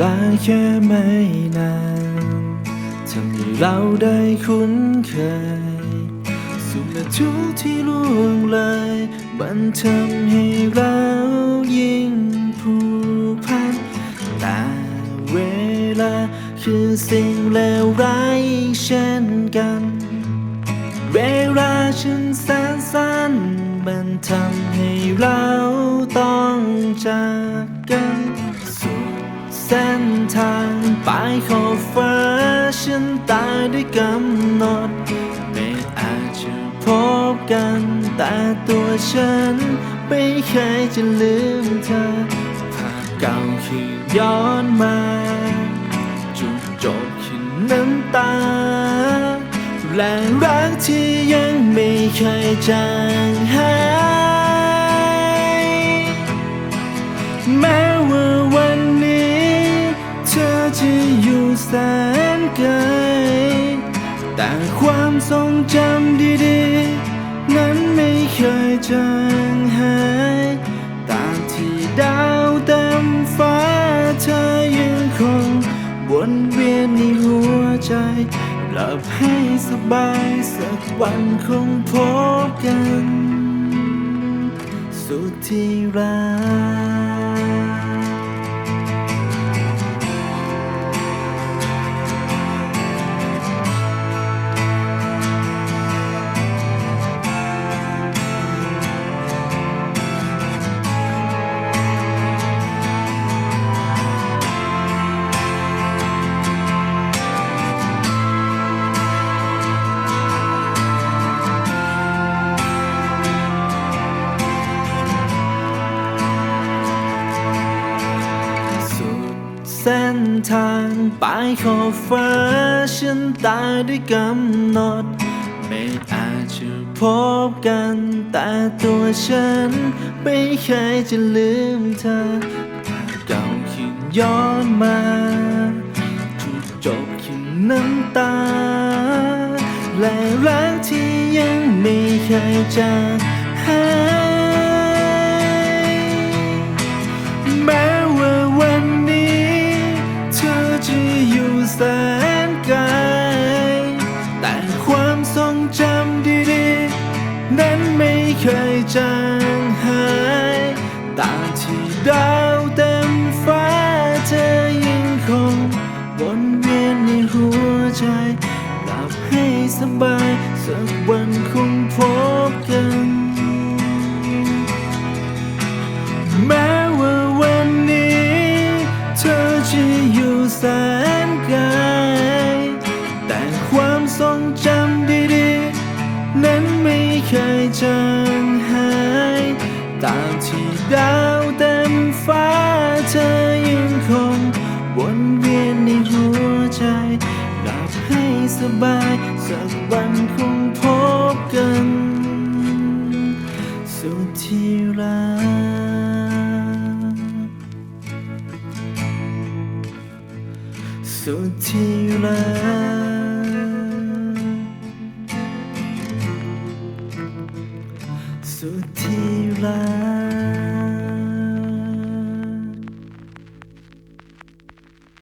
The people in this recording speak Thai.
ลาแค่ไม่นานทำให้เราได้คุ้นเคย สุขและทุกข์ที่ล่วงเลย มันทำให้เรายิ่งผูกพันแต่เวลาคือสิ่งเลวร้ายเช่นกัน เวลาฉันแสนสั้นมันทำให้เราต้องจากกัน เส้นทางไปขอบฟ้าฉันตายด้วยกำหนด ไม่อาจจะพบกัน แต่ตัวฉัน ไม่เคยจะลืมเธอภาพเก่าคือย้อนมาจุดจบคือน้ำตา และรักที่ยังไม่เคยจางหายแม้ว่า เธอจะอยู่แสนไกล แต่ความทรงจำดีๆ นั้นไม่เคยจางหายตามที่ดาวเต็มฟ้าเธอยังคงวนเวียนในหัวใจหลับให้สบายสักวันคงพบกัน สุดที่รัก เส้นทางไปขอบฟ้าฉันตายด้วยกำหนด ไม่อาจจะพบกัน แต่ตัวฉัน ไม่เคยจะลืมเธอเก่าคืนย้อนมาจุดจบคือน้ำตา และรักที่ยังไม่เคยจาง เคยจางหายตาที่ดาวเต็มฟ้าเธอยังคงวนเวียนในหัวใจหลับให้สบายสักวันคงพบกัน แม้ว่าวันนี้ เธอจะอยู่แสนไกล ดาวเต็มฟ้าเธอยังคงวนเวียนในหัวใจหลับให้สบาย สักวันคงพบกัน สุดที่รักสุดที่รักสุดที่รัก